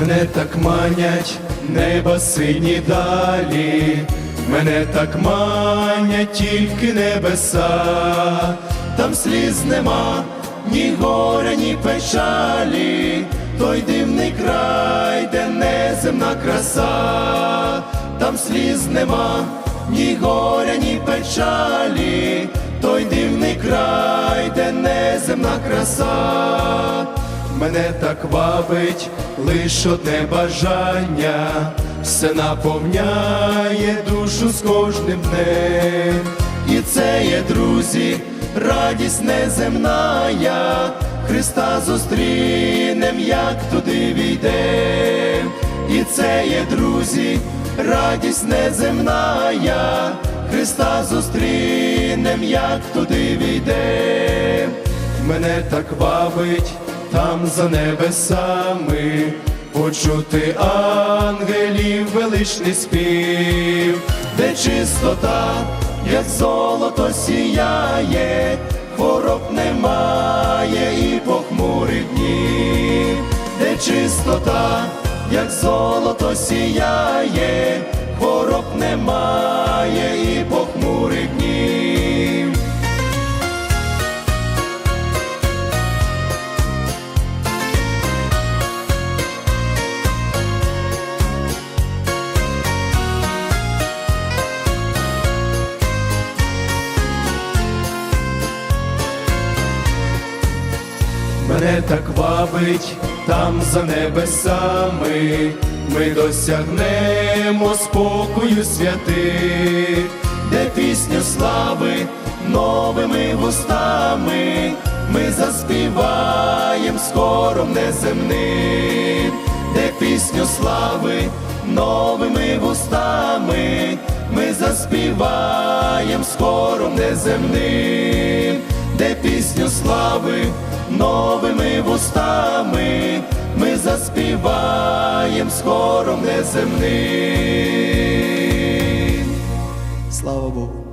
Мене так манять неба сині далі, мене так манять тільки небеса, там сліз нема, ні горя, ні печалі, той дивний край, де неземна краса, там сліз нема, ні горя, ні печалі, той дивний край, де неземна краса. Мене так вабить лиш одне бажання, все наповняє душу з кожним днем. І це є, друзі, радість неземная, Христа зустрінем, як туди війдем. І це є, друзі, радість неземная, Христа зустрінем, як туди війдем. Мене так вабить там за небесами, почути ангелів величний спів, де чистота, як золото сіяє, хвороб немає і похмурих днів, де чистота, як золото сіяє, хвороб немає і Мене так вабить там за небесами, ми досягнемо спокою святих, де пісню слави новими вустами, ми заспіваєм скоро неземним, де пісню слави новими вустами, ми заспіваєм скоро неземним, де пісню слави новими вустами ми заспіваєм скоро неземним. Слава Богу.